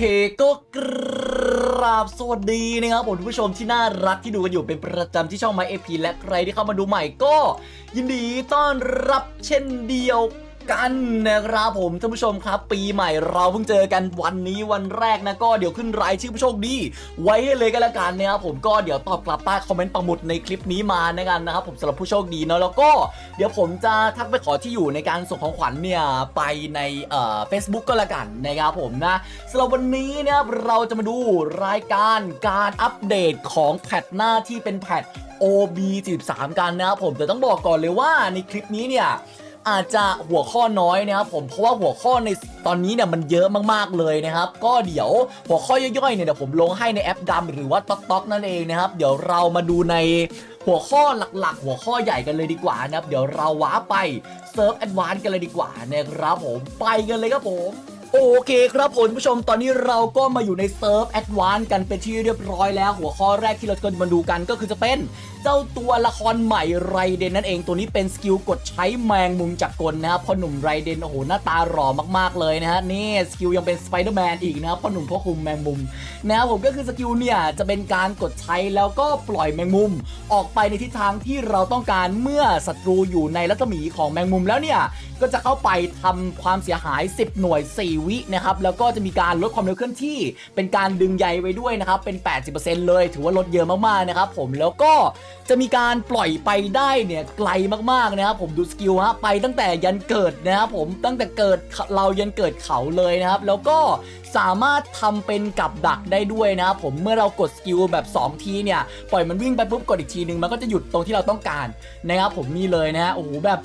เคก็กราบสวัสดีนะครับผมทุกผู้ชมที่น่ารักที่ดูกันอยู่เป็นประจำที่ช่อง My AP และใครที่เข้ามาดูใหม่ก็ ยินดีต้อนรับเช่นเดียว กันนะครับผมท่านผู้ชมครับ ปีใหม่เราเพิ่งเจอกันวันนี้วันแรกนะก็เดี๋ยวขึ้นรายชื่อผู้โชคดี ไว้ให้เลยกันละกันนะครับผมก็เดี๋ยวตอบกลับใต้คอมเมนต์ปังหมุดในคลิปนี้มานะกันนะครับผมสำหรับผู้โชคดีเนาะแล้วก็เดี๋ยวผมจะทักไปขอที่อยู่ในการส่งของขวัญเนี่ยไปในเอ่อ Facebook ก็แล้วกันนะครับผมนะสำหรับวันนี้นะครับเราจะมาดูรายการการอัปเดตของแพทหน้าที่เป็นแพท OB43 กันนะครับผมแต่ต้องบอกก่อนเลยว่าในคลิปนี้เนี่ย อาจจะหัวข้อน้อยนะครับผมเพราะว่าหัวข้อในตอนนี้เนี่ยมันเยอะมากๆเลยนะครับ ก็เดี๋ยวหัวข้อย่อยๆเนี่ยเดี๋ยวผมลงให้ในแอปดำหรือว่าต๊อกต๊อกนั่นเองนะครับ เดี๋ยวเรามาดูในหัวข้อหลักๆ หัวข้อใหญ่กันเลยดีกว่านะครับ เดี๋ยวเราว้าไปเซิร์ฟแอดวานซ์กันเลยดีกว่านะครับผมไปกันเลยครับผม โอเคครับผมผู้ชมตอนนี้เราก็มาอยู่ในเซิร์ฟแอดวานกันเป็นที่เรียบร้อยแล้ว หัวข้อแรกที่เราจะมาดูกันก็คือจะเป็นเจ้าตัวละครใหม่ไรเดนนั่นเองตัวนี้เป็นสกิลกดใช้แมงมุมจักรกลนะครับพ่อหนุ่มไรเดนโอ้โหหน้าตาหล่อมากๆเลยนะฮะนี่สกิลยังเป็นสไปเดอร์แมนอีกนะครับพ่อหนุ่มพ่อคุมแมงมุมนะครับผมก็คือสกิลเนี่ยจะเป็นการกดใช้แล้วก็ปล่อยแมงมุม ออกไปในทิศทางที่เราต้องการเมื่อศัตรูอยู่ในรัศมีของแมงมุมแล้วเนี่ยก็จะเข้าไปทำความเสียหาย 10 หน่วย 4วินะครับ แล้วก็จะมีการลดความเร็วเคลื่อนที่ เป็นการดึงใยไว้ด้วยนะครับ เป็น 80%เลย ถือว่าลดเยอะมากๆนะครับผม แล้วก็จะมีการปล่อยไปได้เนี่ยไกลมากๆนะครับผมดูสกิลฮะไปตั้งแต่ยันเกิดนะครับผมตั้งแต่เกิดเรายันเกิดเขาเลยนะครับ แล้วก็สามารถทำเป็นกับดักได้ด้วยนะครับผมเมื่อเรากดสกิลแบบ 2 ทีเนี่ย ปล่อยมันวิ่งไปปุ๊บกดอีกทีนึงมันก็จะหยุดตรงที่เราต้องการนะครับผมนี่เลยนะฮะโอ้โหแบบ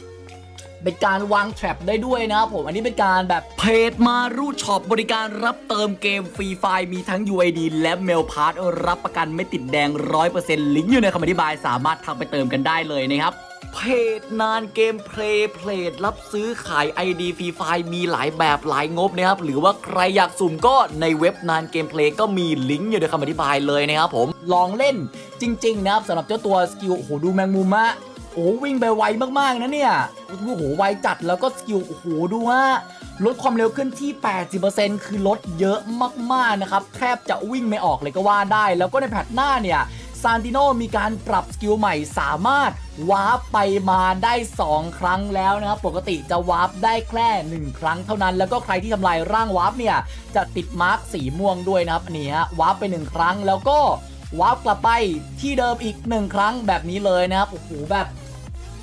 เป็นการวางแทร็บได้ด้วยนะครับผมอันนี้เป็นการแบบเพจมารูช็อปบริการรับเติมเกมฟรีไฟมีทั้ง UID และเมลพาร์รับประกันไม่ติดแดง 100%ลิงก์อยู่ในคำอธิบายสามารถทักไปเติมกันได้เลยนะครับเพจนานเกมเพลย์เพลทรับซื้อขาย ID ฟรีไฟมีหลายแบบหลายงบนะครับ หรือว่าใครอยากสุ่มก็ในเว็บนานเกมเพลย์ก็มีลิงก์อยู่ในคำอธิบายเลยนะครับผม ลองเล่นจริง ๆ นะครับสำหรับเจ้าตัวสกิลโอ้โหดูแมงมุมอะ โอ้วิ่งไปไวมากๆนะเนี่ยโอ้โหไวจัดแล้วก็สกิลโอ้โหดูว่าลดความเร็วขึ้นที่ 80%คือลดเยอะมากๆนะครับแทบจะวิ่งไม่ออกเลยก็ว่าได้ แล้วก็ในแพทหน้าเนี่ยซานติโนมีการปรับสกิลใหม่สามารถวาร์ปไปมาได้ 2 ครั้งแล้วนะครับ ปกติจะวาร์ปได้แค่ 1 ครั้งเท่านั้น แล้วก็ใครที่ทำลายร่างวาร์ปเนี่ย จะติดมาร์กสีม่วงด้วยนะครับนนี้ฮะวาร์ปไป 1 ครั้งแล้วก็วาร์ปกลับไปที่เดิมอีก 1 ครั้งแบบนี้เลยนะครับโอ้โหแบบ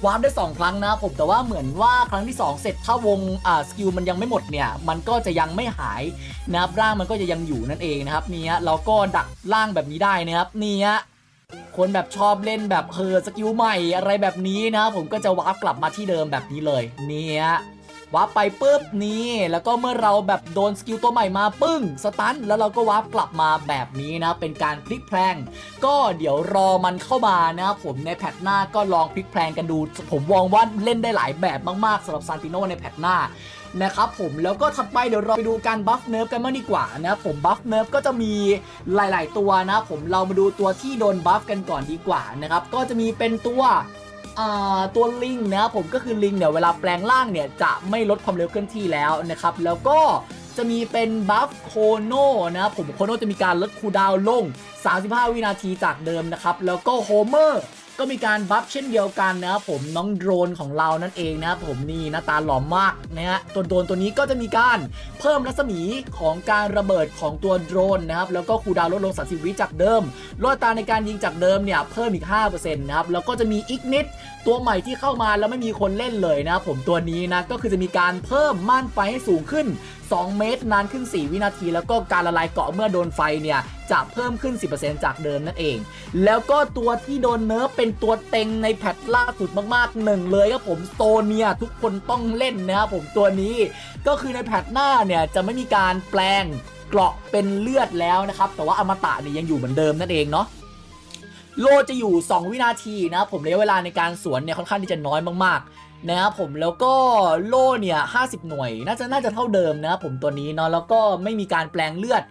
วาร์ปได้2ครั้งนะผมแต่ว่าเหมือนว่าครั้งที่ 2 เสร็จถ้าวงอ่าสกิลมันยังไม่หมดเนี่ย มันก็จะยังไม่หายนะครับร่างมันก็จะยังอยู่นั่นเองนะครับนี่ฮะเราก็ดักร่างแบบนี้ได้นะครับนี่ฮะคนแบบชอบเล่นแบบเฮอสกิลใหม่อะไรแบบนี้นะครับผมก็จะวาร์ปกลับมาที่เดิมแบบนี้เลยนี่ฮะ วาร์ปไปปุ๊บนี่แล้วก็เมื่อเราแบบโดนสกิลตัวใหม่มาปึ้งสตันแล้วเราก็วาร์ปกลับมาแบบนี้นะ เป็นการพลิกแพลง ก็เดี๋ยวรอมันเข้ามานะครับผมในแพทหน้าก็ลองพลิกแพลงกันดู ผมมองว่าเล่นได้หลายแบบมากๆสำหรับซานติโนในแพทหน้านะครับผมแล้วก็ถัดไปเดี๋ยวเราไปดูการบัฟเนิร์ฟกันมางดีกว่านะครับผมบัฟเนิร์ฟก็จะมีหลาย ๆ ตัวนะ ผมเรามาดูตัวที่โดนบัฟกันก่อนดีกว่านะครับก็จะมีเป็นตัว ตัวลิงนะครับผมก็คือลิงเนี่ยเวลาแปลงร่างเนี่ยจะไม่ลดความเร็วเคลื่อนที่แล้วนะครับ แล้วก็จะมีเป็นบัฟโคโนนะครับผมโคโนจะมีการลดคูลดาวลง 35 วินาทีจากเดิมนะครับ แล้วก็โฮเมอร์ ก็มีการบัฟเช่นเดียวกันนะครับผมน้องโดรนของเรานั่นเองนะครับผมนี่หน้าตาหล่อมากนะฮะตัวโดรนตัวนี้ก็จะมีการเพิ่มรัศมีของการระเบิดของตัวโดรนนะครับแล้วก็คูดาวลดลง30วิจากเดิมลดตาในการยิงจากเดิมเนี่ยเพิ่มอีก5%นะครับแล้วก็จะมีอีกนิดตัวใหม่ที่เข้ามาแล้วไม่มีคนเล่นเลยนะครับผมตัวนี้นะก็คือจะมีการเพิ่มม่านไฟให้สูงขึ้น 2 เมตรนานขึ้น 4 วินาที แล้วก็การละลายเกาะเมื่อโดนไฟเนี่ยจะเพิ่มขึ้น 10%จากเดิมนั่นเอง แล้วก็ตัวที่โดนเนิร์ฟเป็นตัวเต็งในแพทล่าสุดมากๆหนึ่งเลยครับผมโตเนียทุกคนต้องเล่นนะครับผมตัวนี้ ก็คือในแพทหน้าเนี่ยจะไม่มีการแปลงเกราะเป็นเลือดแล้วนะครับ แต่ว่าอมตะเนี่ยยังอยู่เหมือนเดิมนั่นเองเนาะโลจะอยู่ 2 วินาทีนะผมระยะเวลาในการสวนเนี่ยค่อนข้างที่จะน้อยมากๆ นะครับผมแล้วก็โล่เนี่ย50หน่วย น่าจะน่าจะเท่าเดิมนะครับผมตัวนี้เนาะแล้วก็ไม่มีการแปลงเลือด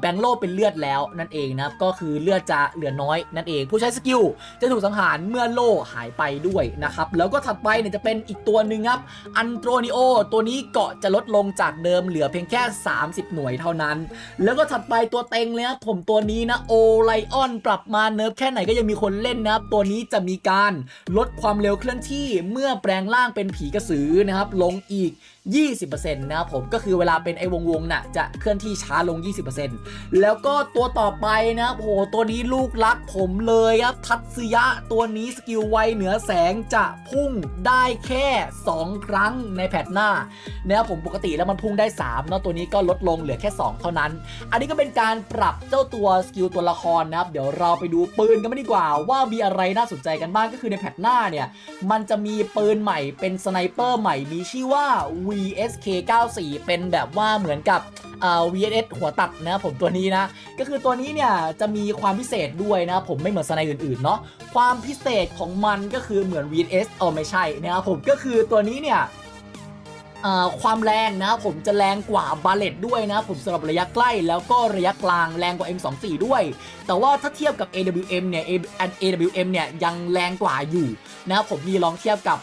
แบงโลเป็นเลือดแล้วนั่นเองนะครับก็คือเลือดจะเหลือน้อยนั่นเอง ผู้ใช้สกิลจะถูกสังหารเมื่อโลหายไปด้วยนะครับแล้วก็ถัดไปเนี่ยจะเป็นอีกตัวหนึ่งครับอันโตรนิโอตัวนี้เกาะจะลดลงจากเดิมเหลือเพียงแค่ 30 หน่วยเท่านั้น แล้วก็ถัดไปตัวเต็งเลยนะผมตัวนี้นะโอไลออนปรับมาเนิร์ฟแค่ไหนก็ยังมีคนเล่นนะครับตัวนี้จะมีการลดความเร็วเคลื่อนที่เมื่อแปลงร่างเป็นผีกระสือนะครับลงอีก 20%นะครับผมก็คือเวลาเป็นไอ้วงวงๆน่ะจะเคลื่อนที่ช้าลง 20%แล้วก็ตัวต่อไปนะครับโอ้โหตัวนี้ลูกรักผมเลยครับทัตสึยะตัวนี้สกิลไวเหนือแสงจะพุ่งได้แค่ 2 ครั้งในแพทหน้านะครับผมปกติแล้วมันพุ่งได้3เนาะตัวนี้ก็ลดลงเหลือแค่ 2 เท่านั้น อันนี้ก็เป็นการปรับเจ้าตัวสกิลตัวละครนะครับเดี๋ยวเราไปดูปืนกันไม่ดีกว่า ว่ามีอะไรน่าสนใจกันบ้างก็คือในแพทหน้าเนี่ยมันจะมีปืนใหม่เป็นสไนเปอร์ใหม่มีชื่อว่า VSK 94เป็นแบบว่าเหมือนกับ VSS หัวตัดนะผมตัวนี้นะ ก็คือตัวนี้เนี่ยจะมีความพิเศษด้วยนะผมไม่เหมือนสไนอื่นๆเนาะความพิเศษของมันก็คือเหมือน VSS เออไม่ใช่นะครับผมก็คือตัวนี้เนี่ย ความแรงนะผมจะแรงกว่าบาเลตด้วยนะผมสำหรับระยะใกล้แล้วก็ระยะกลางแรงกว่า M24 ด้วย แต่ว่าถ้าเทียบกับ AWM เนี่ย A- AWM เนี่ยยังแรงกว่าอยู่นะครับผมมีลองเทียบกับ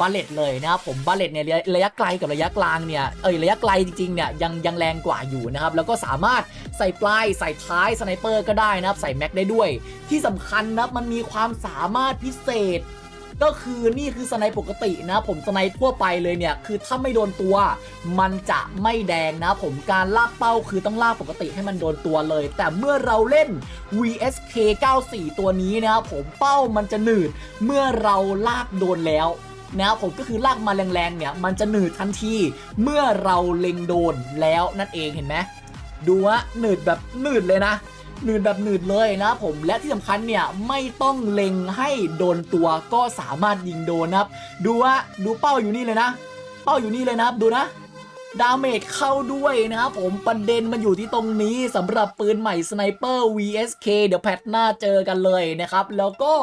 บาเลตเลยนะครับผมบาเลตเนี่ยระยะไกลกับระยะกลางเนี่ยเอยระยะไกลจริงๆเนี่ยยังยังแรงกว่าอยู่นะครับแล้วก็สามารถใส่ปลายใส่ท้ายสไนเปอร์ก็ได้นะครับใส่แม็กได้ด้วย ที่สำคัญนะมันมีความสามารถพิเศษ ก็คือนี่คือสไนปกตินะ ผมสไนทั่วไปเลยเนี่ย คือถ้าไม่โดนตัว มันจะไม่แดงนะ ผมการลากเป้าคือต้องลากปกติให้มันโดนตัวเลย แต่เมื่อเราเล่น VSK 94 ตัวนี้นะครับผมเป้ามันจะหนืด เมื่อเราลากโดนแล้วนะครับผมก็คือลากมาแรงๆเนี่ย มันจะหนืดทันที เมื่อเราเล็งโดนแล้วนั่นเองเห็นไหมดูว่าหนืดแบบหนืดเลยนะ หนืดแบบหนืดเลยนะผมและที่สำคัญเนี่ยไม่ต้องเล็งให้โดนตัวก็สามารถยิงโดนนะครับ ดูว่าดูเป้าอยู่นี่เลยนะ เป้าอยู่นี่เลยนะครับดูนะ ดาเมจเข้าด้วยนะครับผมประเด็นมันอยู่ที่ตรงนี้สำหรับปืนใหม่สไนเปอร์ VSK เดี๋ยวแพทหน้าเจอกันเลยนะครับ แล้วก็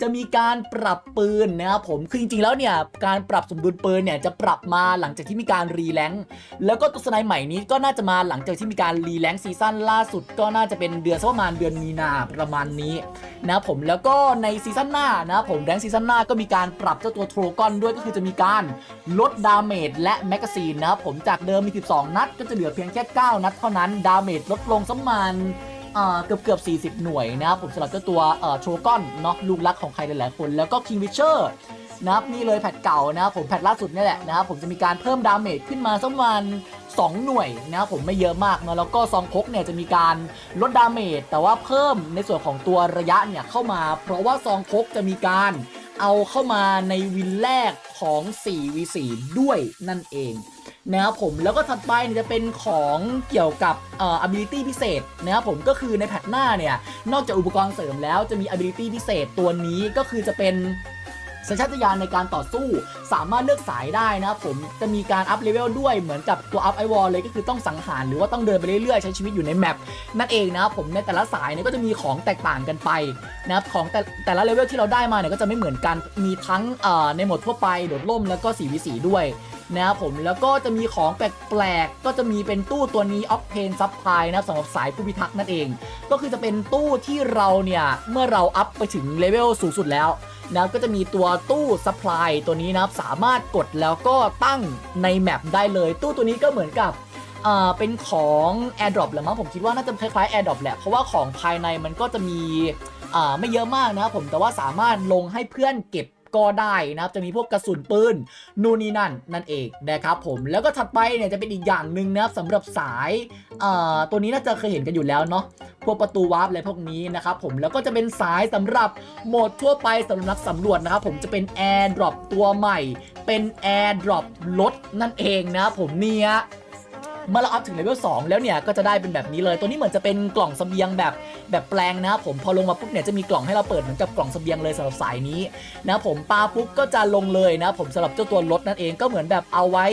จะมีการปรับปืนนะครับผมคือจริงๆแล้วเนี่ยการปรับสมดุลปืนเนี่ยจะปรับมาหลังจากที่มีการรีแลงค์แล้วก็ตัวสไนใหม่นี้ก็น่าจะมาหลังจากที่มีการรีแลงค์ซีซั่นล่าสุด ก็น่าจะเป็นเดือนประมาณเดือนมีนาประมาณนี้นะครับผมแล้วก็ในซีซั่นหน้านะครับผมแรงซีซั่นหน้าก็มีการปรับเจ้าตัวโทรกอนด้วยก็คือจะมีการลดดาเมจและแมกกาซีนนะครับผมจากเดิมมี 12 นัด ก็จะเหลือเพียงแค่ 9 นัดเท่านั้น ดาเมจลดลงสักมาณเกือบเกือบ 40 หน่วยนะครับผมสำหรับเจ้าตัวโทรกอนเนาะลูกรักของใครหลายๆคน แล้วก็คิงวิเชอร์นะครับนี่เลยแพทเก่านะครับผมแพทล่าสุดนี่แหละนะครับผมจะมีการเพิ่มดาเมจขึ้นมาสักประมาณ2หน่วยนะครับผมไม่เยอะมากนะแล้วก็ซองพกเนี่ยจะมีการลดดาเมจแต่ว่าเพิ่มในส่วนของตัวระยะเนี่ยเข้ามา เพราะว่าซองพกจะมีการเอาเข้ามาในวินแรกของ 4v4 ด้วยนั่นเอง นะครับผมแล้วก็ถัดไปเนี่ยจะเป็นของเกี่ยวกับเอ่อ ability พิเศษนะครับผมก็คือในแพทหน้าเนี่ย นอกจากอุปกรณ์เสริมแล้วจะมี ability พิเศษตัวนี้ก็คือจะเป็นสัญชาตญาณในการต่อสู้สามารถเลือกสายได้นะครับผมจะมีการอัพเลเวลด้วยเหมือนกับตัวอัพไอวอลเลยก็คือต้องสังหารหรือว่าต้องเดินไปเรื่อยๆ ใช้ชีวิตอยู่ในแมปนั่นเองนะครับผมในแต่ละสายเนี่ยก็จะมีของแตกต่างกันไปนะครับของแต่แต่ละเลเวลที่เราได้มาเนี่ยก็จะไม่เหมือนกันมีทั้งในโหมดทั่วไปโดดร่มแล้วก็ 4v4 ด้วย นะครับผมแล้วก็จะมีของแปลกๆก็จะมีเป็นตู้ตัวนี้ Octane Supply นะสำหรับสายผู้พิทักษ์นั่นเอง ก็คือจะเป็นตู้ที่เราเนี่ยเมื่อเราอัพไปถึงเลเวลสูงสุดแล้วนะก็จะมีตัวตู้ supply ตัวนี้นะครับสามารถกดแล้วก็ตั้งในแมปได้เลย ตู้ตัวนี้ก็เหมือนกับเป็นของ AirDrop แหละมั้งผมคิดว่าน่าจะคล้ายๆ AirDrop แหละ เพราะว่าของภายในมันก็จะมีไม่เยอะมากนะครับผมแต่ว่าสามารถลงให้เพื่อนเก็บ ก็ได้นะครับ จะมีพวกกระสุนปืนนู่นนี่นั่นนั่นเองนะครับผมแล้วก็ถัดไปเนี่ยจะเป็นอีกอย่างหนึ่งนะครับสำหรับสายเอ่อตัวนี้น่าจะเคยเห็นกันอยู่แล้วเนาะพวกประตูวาร์ปอะไรพวกนี้นะครับผมแล้วก็จะเป็นสายสำหรับโหมดทั่วไปสำหรับนักสำรวจนะครับผมจะเป็น Air Drop ตัวใหม่ เป็น Air Drop รถนั่นเองนะครับผมเนี่ย เมื่อเราอัพถึงเลเวล2แล้วเนี่ยก็จะได้เป็นแบบนี้เลย ตัวนี้เหมือนจะเป็นกล่องเสบียงแบบแบบแปลงนะครับผมพอลงมาปุ๊บเนี่ยจะมีกล่องให้เราเปิดเหมือนกับกล่องเสบียงเลยสำหรับสายนี้นะผมปาปุ๊บก็จะลงเลยนะผมสำหรับเจ้าตัวรถนั่นเองก็เหมือนแบบเอาไว้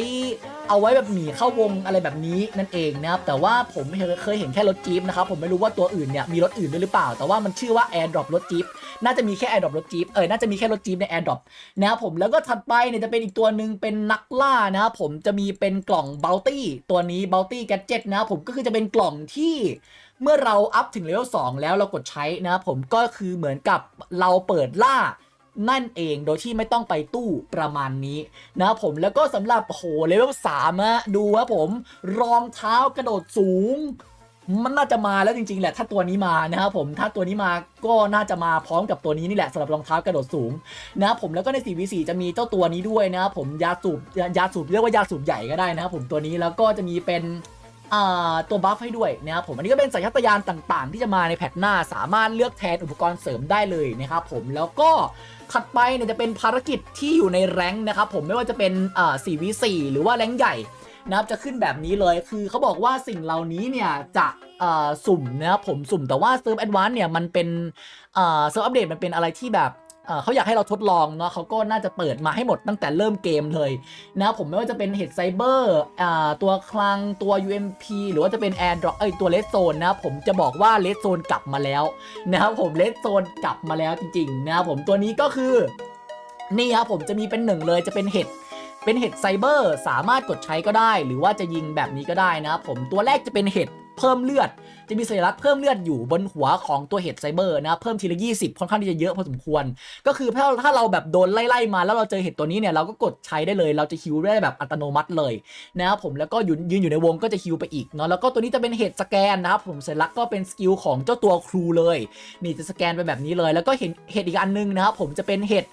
เอาไว้แบบหนีเข้าวงอะไรแบบนี้นั่นเองนะครับแต่ว่าผมเคยเห็นแค่รถจี๊ปนะครับผมไม่รู้ว่าตัวอื่นเนี่ยมีรถอื่นด้วยหรือเปล่า แต่ว่ามันชื่อว่า AirDrop รถจี๊ปน่าจะมีแค่ AirDrop รถจี๊ปเออน่าจะมีแค่รถจี๊ปใน AirDrop นะครับผมแล้วก็ถัดไปเนี่ยจะเป็นอีกตัวหนึ่งเป็นนักล่านะครับผมจะมีเป็นกล่อง Bounty ตัวนี้ Bounty Gadget นะครับผมก็คือจะเป็นกล่องที่เมื่อเราอัพถึงเลเวล2แล้วเรากดใช้นะครับผมก็คือเหมือนกับเราเปิดล่า นั่นเองโดยที่ไม่ต้องไปตู้ประมาณนี้นะครับผมแล้วก็สำหรับโหเลเวลสามะดูว่าผม รองเท้ากระโดดสูง มันน่าจะมาแล้วจริงๆแหละ ถ้าตัวนี้มานะครับผมถ้าตัวนี้มาก็น่าจะมาพร้อมกับตัวนี้นี่แหละสำหรับรองเท้ากระโดดสูงนะครับผมแล้วก็ใน 4v4 จะมีเจ้าตัวนี้ด้วยนะครับผมยาสูบยาสูบเรียกว่ายาสูบใหญ่ก็ได้นะครับผมตัวนี้แล้วก็จะมีเป็น ตัวบัฟให้ด้วยนะครับผมอันนี้ก็เป็นสัญชาตญาณต่างๆ ที่จะมาในแพทหน้า สามารถเลือกแทนอุปกรณ์เสริมได้เลยนะครับผมแล้วก็ถัดไปเนี่ยจะเป็นภารกิจที่อยู่ในแรงนะครับผมไม่ว่าจะเป็นอ่า 4v4 หรือว่าแรงใหญ่นะครับจะขึ้นแบบนี้เลยคือเขาบอกว่าสิ่งเหล่านี้เนี่ยจะอ่าสุ่มนะครับผมสุ่มแต่ว่าเซิร์ฟแอดวานเนี่ยมันเป็นอ่าเซิร์ฟอัปเดตมันเป็นอะไรที่แบบ เขาอยากให้เราทดลองเนาะเขาก็น่าจะเปิดมาให้หมดตั้งแต่เริ่มเกมเลยนะครับผมไม่ว่าจะเป็นเฮดไซเบอร์ตัวคลังตัว UMP หรือว่าจะเป็น Air Drop เอ้ยตัวเลสโซนนะผมจะบอกว่าเลสโซนกลับมาแล้วนะครับผมเลสโซนกลับมาแล้วจริงๆนะครับผมตัวนี้ก็คือนี่ครับผมจะมีเป็นหนึ่งเลยจะเป็นเห็ดเป็นเห็ดไซเบอร์สามารถกดใช้ก็ได้ หรือว่าจะยิงแบบนี้ก็ได้นะครับผมตัวแรกจะเป็นเห็ด เพิ่มเลือด จะมีสัญลักษณ์เพิ่มเลือดอยู่บนหัวของตัวเห็ดไซเบอร์นะครับเพิ่มทีละ 20 ค่อนข้างที่จะเยอะพอสมควร ก็คือถ้าถ้าเราแบบโดนไล่ๆมาแล้วเราเจอเห็ดตัวนี้เนี่ยเราก็กดใช้ได้เลย เราจะฮิวได้แบบอัตโนมัติเลยนะครับผมแล้วก็ยืนยืนอยู่ในวงก็จะฮิวไปอีกเนาะแล้วก็ตัวนี้จะเป็นเห็ดสแกนนะครับผมสัญลักษณ์ก็เป็นสกิลของเจ้าตัวครูเลย นี่จะสแกนไปแบบนี้เลย แล้วก็เห็นเห็ดอีกอันนึงนะครับผมจะเป็นเห็ด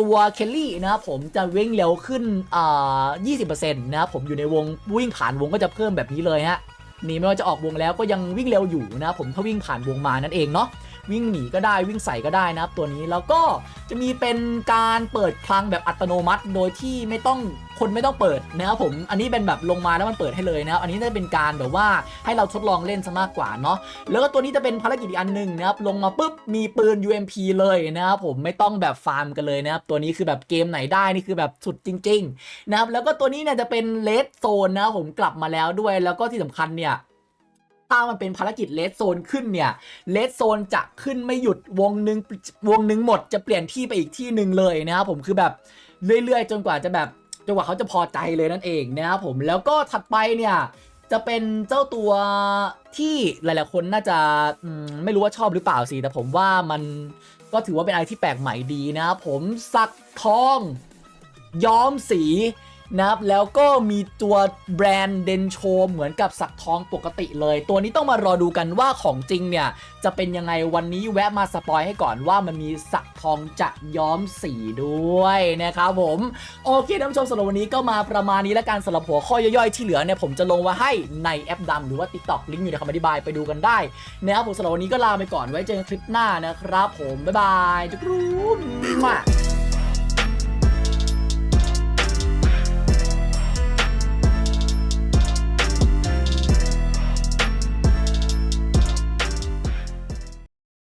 ตัวเคลลี่นะครับผมจะวิ่งเร็วขึ้นอ่า20%นะครับผมอยู่ในวงวิ่งผ่านวงก็จะเพิ่มแบบนี้เลยฮะ นี่ไม่ว่าจะออกวงแล้วก็ยังวิ่งเร็วอยู่นะผมถ้าวิ่งผ่านวงมานั่นเองเนาะ วิ่งหนีก็ได้วิ่งใส่ก็ได้นะครับตัวนี้แล้วก็จะมีเป็นการเปิดคลังแบบอัตโนมัติ โดยที่ไม่ต้องคนไม่ต้องเปิดนะครับผมอันนี้เป็นแบบลงมาแล้วมันเปิดให้เลยนะครับอันนี้จะเป็นการแบบว่าให้เราทดลองเล่นซะมากกว่าเนาะแล้วก็ตัวนี้จะเป็นภารกิจอีกอันหนึ่งนะครับลงมาปุ๊บมีปืน UMP เลยนะครับผมไม่ต้องแบบฟาร์มกันเลยนะครับตัวนี้คือแบบเกมไหนได้นี่คือแบบสุดจริงๆนะครับแล้วก็ตัวนี้เนี่ยจะเป็นเลดโซนนะครับผมกลับมาแล้วด้วย แล้วก็ที่สำคัญเนี่ย ถ้ามันเป็นภารกิจเลดโซนขึ้นเนี่ยเลดโซนจะขึ้นไม่หยุดวงหนึ่งวงหนึ่งหมดจะเปลี่ยนที่ไปอีกที่หนึ่งเลยนะครับผมคือแบบเรื่อยๆ จนกว่าจะแบบจนกว่าเขาจะพอใจเลยนั่นเองนะครับผมแล้วก็ถัดไปเนี่ยจะเป็นเจ้าตัวที่หลาย ๆ คนน่าจะมไม่รู้ว่าชอบหรือเปล่าสิแต่ผมว่ามันก็ถือว่าเป็นอะไรที่แปลกใหม่ดีนะครับผมสักทอง ย้อมสี นะครับแล้วก็มีตัวแบรนด์เดนโชเหมือนกับสักทองปกติเลย ตัวนี้ต้องมารอดูกันว่าของจริงเนี่ยจะเป็นยังไงวันนี้แวะมาสปอยให้ก่อนว่ามันมีสักทองจะย้อมสีด้วยนะครับผมโอเคท่านผู้ชมสำหรับวันนี้ก็มาประมาณนี้แล้วกันสำหรับหัวข้อย่อยๆที่เหลือเนี่ยผมจะลงไว้ให้ในแอปดำหรือว่า TikTok ลิงก์อยู่ในคำอธิบายไปดูกันได้นะครับผมสำหรับวันนี้ก็ลาไปก่อนไว้เจอกันคลิปหน้านะครับผมบ๊ายบายจุ๊กรูม